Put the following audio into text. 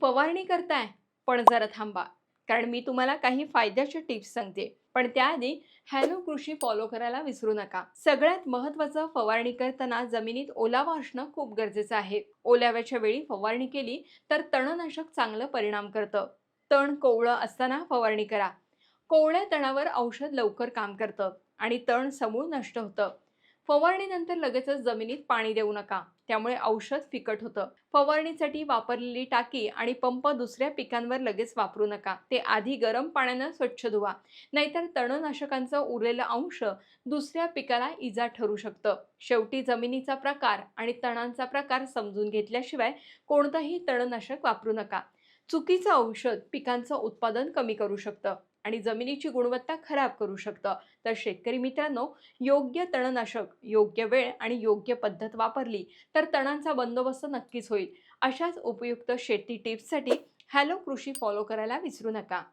फवारणी करताय पण जरा थांबा. कारण मी तुम्हाला काही फायद्याच्या टिप्स सांगते. पण त्याआधी हॅलो कृषी फॉलो करायला विसरू नका. सगळ्यात महत्त्वाचं फवारणी करताना जमिनीत ओलावा असणं खूप गरजेचं आहे. ओलाव्याच्या वेळी फवारणी केली तर तणनाशक चांगलं परिणाम करतं. तण कोवळं असताना फवारणी करा. कोवळ्या तणावर औषध लवकर काम करतं आणि तण समूळ नष्ट होतं. फवारणीनंतर लगेचच जमिनीत पाणी देऊ नका. त्यामुळे औषध फिकट होतं. फवारणीसाठी वापरलेली टाकी आणि पंप दुसऱ्या पिकांवर लगेच वापरू नका. ते आधी गरम पाण्यानं स्वच्छ धुवा. नाहीतर तणनाशकांचं उरलेलं अंश दुसऱ्या पिकाला इजा ठरू शकतं. शेवटी जमिनीचा प्रकार आणि तणांचा प्रकार समजून घेतल्याशिवाय कोणतंही तणनाशक वापरू नका. चुकीचं औषध पिकांचं उत्पादन कमी करू शकतं. आणि जमिनीची गुणवत्ता खराब करू शकतं. तर शेतकरी मित्रांनो योग्य तणनाशक योग्य वेळ आणि योग्य पद्धत वापरली तर तणांचा बंदोबस्त नक्कीच होईल. अशाच उपयुक्त शेती टिप्ससाठी हॅलो कृषी फॉलो करायला विसरू नका.